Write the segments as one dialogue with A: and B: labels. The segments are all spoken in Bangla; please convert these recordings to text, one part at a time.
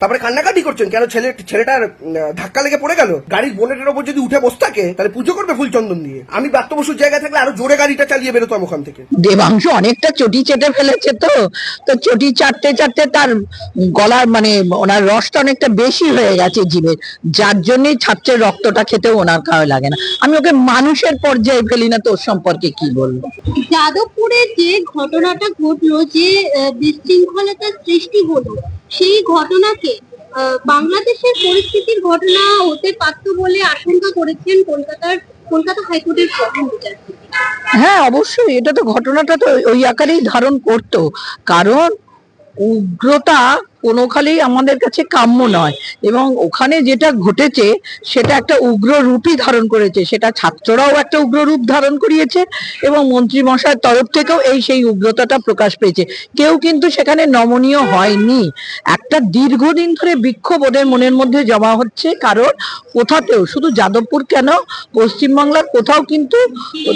A: তারপরে কান্নাকাটি করছেন কেন ছেলে ছেলেটার ধাক্কা লেগে পড়ে গেল? গাড়ির বোনেটের ওপর যদি উঠে বসে থাকে তাহলে পুজো করবে ফুল চন্দন দিয়ে। আমি ব্রাত্য বসুর জায়গায় থাকলে আরও জোরে গাড়িটা চালিয়ে বেরোতাম ওখান থেকে।
B: দেবাংশ অনেকটা চটি চেটে ফেলেছে তো। তো চটি চাটতে চাটতে তার গলার মানে ওনার রসটা অনেকটা বেশি হয়ে গেছে জীবের যার জন্যই ছাত্রের রক্তটা খেতেও ওনার খাওয়া লাগে না। আমি ওকে মানুষের পর্যায়ে ফেলি না তোর সম্পর্কে কি বলব?
C: যাদবপুরে যে ঘটনাটা ঘটলো যে বিশৃঙ্খলতার সৃষ্টি হলো সেই ঘটনাকে বাংলাদেশের পরিস্থিতির ঘটনা হতে পারত বলে আশঙ্কা করেছেন কলকাতার, কলকাতা হাইকোর্টের প্রধান বিচারপতি।
B: হ্যাঁ অবশ্যই। এটা তো ঘটনাটা তো ওই আকারেই ধারণ করতো। কারণ উগ্রতা কোনোখানেই আমাদের কাছে কাম্য নয়। এবং ওখানে যেটা ঘটেছে, সেটা একটা উগ্র রূপই ধারণ করেছে। সেটা ছাত্ররাও একটা উগ্র রূপ ধারণ করিয়েছে এবং মন্ত্রী মশাইয়ের তরফ থেকেও এই সেই উগ্রতাটা প্রকাশ পেয়েছে। কেউ কিন্তু সেখানে নমনীয় হয়নি। একটা দীর্ঘদিন ধরে বিক্ষোভ ওদের মনের মধ্যে জমা হচ্ছে, কারণ কোথাতেও, শুধু যাদবপুর কেন? পশ্চিমবাংলার কোথাও কিন্তু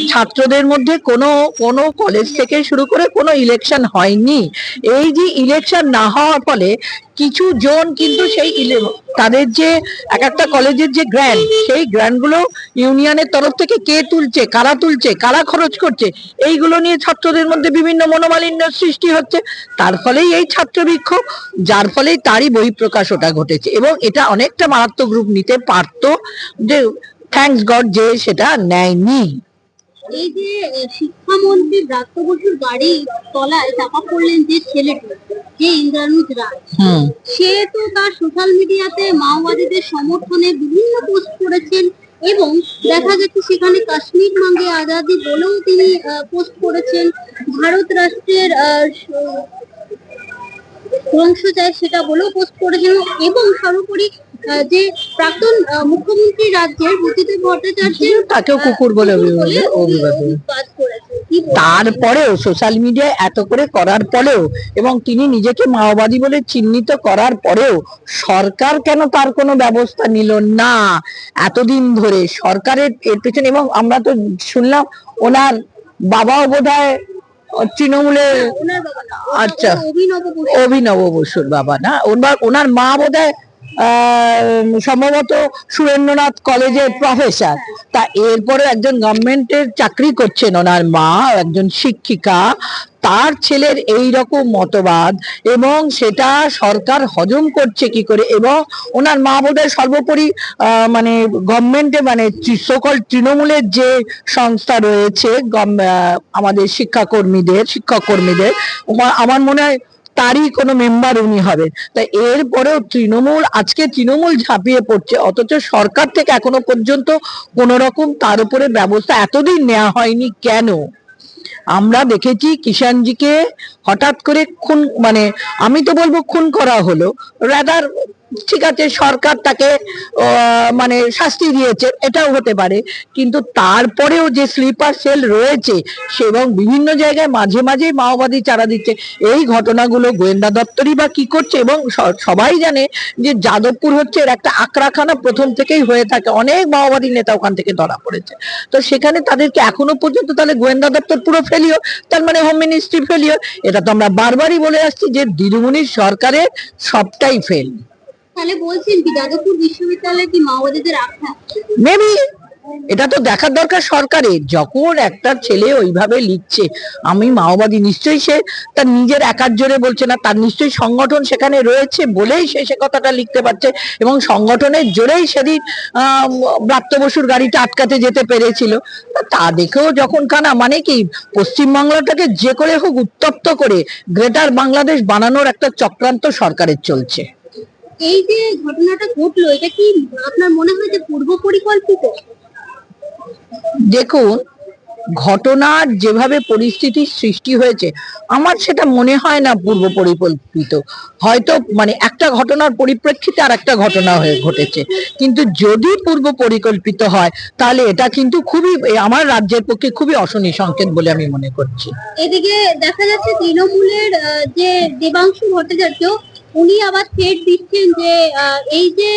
B: ছাত্রদের মধ্যে কোনো কোনো কলেজ থেকে শুরু করে কোনো ইলেকশন হয়নি। এই যে ইলেকশন না হওয়ার ফলে কিছু জন কিন্তু সেই তাদের যে এক একটা কলেজের যে গ্র্যান্ড সেই গ্র্যান্ডগুলো ইউনিয়নের তরফ থেকে কে তুলছে, কারা তুলছে, কারা খরচ করছে, এইগুলো নিয়ে ছাত্রদের মধ্যে বিভিন্ন মনোমালিন্য সৃষ্টি হচ্ছে। তার ফলেই এই ছাত্র বিক্ষোভ, যার ফলেই তারই বহিঃপ্রকাশ ওটা ঘটেছে। এবং এটা অনেকটা মারাত্মক রূপ নিতে পারতো যে থ্যাঙ্কস গড যে সেটা নেয়নি।
C: এই যে শিক্ষামন্ত্রী ব্রাত্য বসুর গাড়ি তলায় চাপা পড়লেন যে ছেলেটি যে ইন্দ্রানুজ রাজ
B: হুম।
C: সে তো তার সোশ্যাল মিডিয়াতে মাওবাদীদের সমর্থনে বিভিন্ন পোস্ট করেছেন এবং দেখা গেছে সেখানে কাশ্মীর মাঙ্গে আজাদি বলেও তিনি পোস্ট করেছেন। ভারত রাষ্ট্রের আহ, ধ্বংস চায় সেটা বলেও পোস্ট করেছেন এবং সর্বোপরি যে প্রাক্তন মুখ্যমন্ত্রী রাজ্যের বুদ্ধিদেব ভট্টাচার্যের
B: তাকেও কুকুর বলে? তারপরেও সোশ্যাল মিডিয়ায় এত করে করার পরেও এবং তিনি নিজেকে মাওবাদী বলে চিহ্নিত করার পরেও সরকার কেন তার কোনো ব্যবস্থা নিল না? এতদিন ধরে সরকারের এর পেছনে এবং আমরা তো শুনলাম ওনার বাবাও বোধ হয় তৃণমূলের আচ্ছা।
C: অভিনব
B: বসুর বাবা না? ওনার ওনার মা বোধ হয় সম্ভবত সুরেন্দ্রনাথ কলেজের প্রফেসর তা এরপরে একজন গভর্নমেন্টের চাকরি করছেন ওনার মা, একজন শিক্ষিকা। তার ছেলের এই রকম মতবাদ এবং সেটা সরকার হজম করছে কি করে এবং ওনার মা বোধহয় সর্বোপরি মানে গভর্নমেন্টে মানে সকল তৃণমূলের যে সংস্থা রয়েছে আমাদের শিক্ষাকর্মীদের শিক্ষক কর্মীদের আমার মনে হয় তারই কোনো মেম্বার উনি হবেন। তাই এরপরেও তৃণমূল, আজকে তৃণমূল ঝাঁপিয়ে পড়ছে, অথচ সরকার থেকে এখনও পর্যন্ত কোন রকম তার উপরে ব্যবস্থা এতদিন নেওয়া হয়নি কেন? আমরা দেখেছি কিষানজিকে হঠাৎ করে খুন মানে আমি তো বলব খুন করা হলো রাদার ঠিক আছে সরকার তাকে মানে শাস্তি দিয়েছে, এটাও হতে পারে। কিন্তু তারপরেও যে স্লিপার সেল রয়েছে এবং বিভিন্ন জায়গায় মাঝে মাঝে মাওবাদী চারা দিচ্ছে, এই ঘটনাগুলো গোয়েন্দা দপ্তরই বা কি করছে এবং সবাই জানে যে যাদবপুর হচ্ছে এর একটা আক্রাখানা প্রথম থেকেই হয়ে থাকে, অনেক মাওবাদী নেতা ওখান থেকে ধরা পড়েছে। তো সেখানে তাদেরকে এখনও পর্যন্ত তাহলে গোয়েন্দা দপ্তর পুরো ফেলিও তার মানে হোম মিনিস্ট্রি ফেলিও এটা তো আমরা বারবারই বলে আসছি যে দিদিমণির সরকারের সবটাই ফেল
C: তাহলে বলছেন কি, যাদবপুর বিশ্ববিদ্যালয়ে কি মাওবাদীদের আখ্যা
B: মেবি এটা তো দেখার দরকার সরকারের যখন একটা ছেলে ওইভাবে লিখছে, আমি মাওবাদী নিশ্চয়ই সে তার নিজের একার জোরে বলছে না, তার নিশ্চয়ই সংগঠন সেখানে রয়েছে বলেই সে সে কথাটা লিখতে পারছে এবং সংগঠনের জোরেই সেদিন ব্রাত্য বসুর গাড়িটা আটকাতে যেতে পেরেছিল। তা তা দেখেও যখন কানা মানে কি, পশ্চিমবাংলাটাকে যে করে হোক উত্তপ্ত করে গ্রেটার বাংলাদেশ বানানোর একটা চক্রান্ত সরকারের চলছে।
C: এই যে ঘটনাটা ঘটলো এটা কি আপনার মনে হয় যে পূর্ব পরিকল্পিত?
B: দেখুন ঘটনার যেভাবে পরিস্থিতির সৃষ্টি হয়েছে আমার সেটা মনে হয় না পূর্ব পরিকল্পিত। হয়তো মানে একটা ঘটনার পরিপ্রেক্ষিতে আর একটা ঘটনা হয়ে ঘটেছে। কিন্তু যদি পূর্ব পরিকল্পিত হয় তাহলে এটা কিন্তু খুবই আমার রাজ্যের পক্ষে খুবই অশনি সংকেত বলে আমি মনে করছি।
C: এদিকে দেখা যাচ্ছে তৃণমূলের যে দেবাংশু ভট্টাচার্য উনি আবার থ্রেট দিচ্ছেন যে এই যে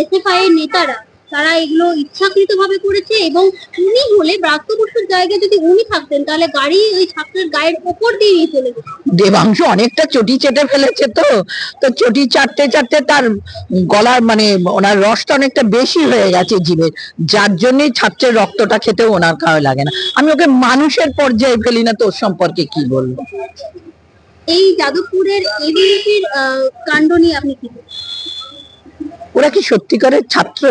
C: এসএফআই এর নেতারা, তারা এগুলো ইচ্ছাকৃত ভাবে করেছে এবং উনি হলে ব্রাত্য জায়গায় যদি উনি থাকতেন, তাহলে গাড়ি ওই ছাত্রের গায়ের ওপর দিয়ে নিয়ে চলে যেত।
B: দেবাংশু অনেকটা চটি চেটে ফেলেছে তো তো চটি চাটতে চাটতে তার গলার মানে ওনার রসটা অনেকটা বেশি হয়ে গেছে জীবের যার জন্যই ছাত্রের রক্তটা খেতেও ওনার কারও লাগে না। আমি ওকে মানুষের পর্যায়ে ফেলি না, তোর সম্পর্কে কি বলব?
C: এই যাদবপুরের এবিভিপির কাণ্ড নিয়ে আপনি কি
B: ওরা কি সত্যিকারের ছাত্র?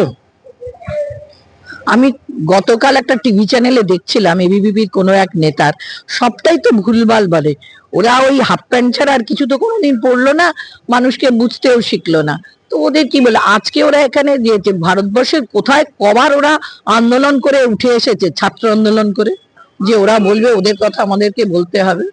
B: আমি গতকাল একটা টিভি চ্যানেলে দেখছিলাম, এবিবিপির কোনো এক নেতার। সবটাই তো ভুলভাল বলে। ওরা ওই হাফ প্যান্ট ছাড়া আর কিছু তো কোনোদিন পড়ল না, মানুষকে বুঝতেও শিখলো না। তো ওদের কি বলে, আজকে ওরা এখানে দিয়েছে ভারতবর্ষের কোথায় কবার ওরা আন্দোলন করে উঠে এসেছে, ছাত্র আন্দোলন করে? যে ওরা বলবে, ওদের কথা আমাদেরকে বলতে হবে।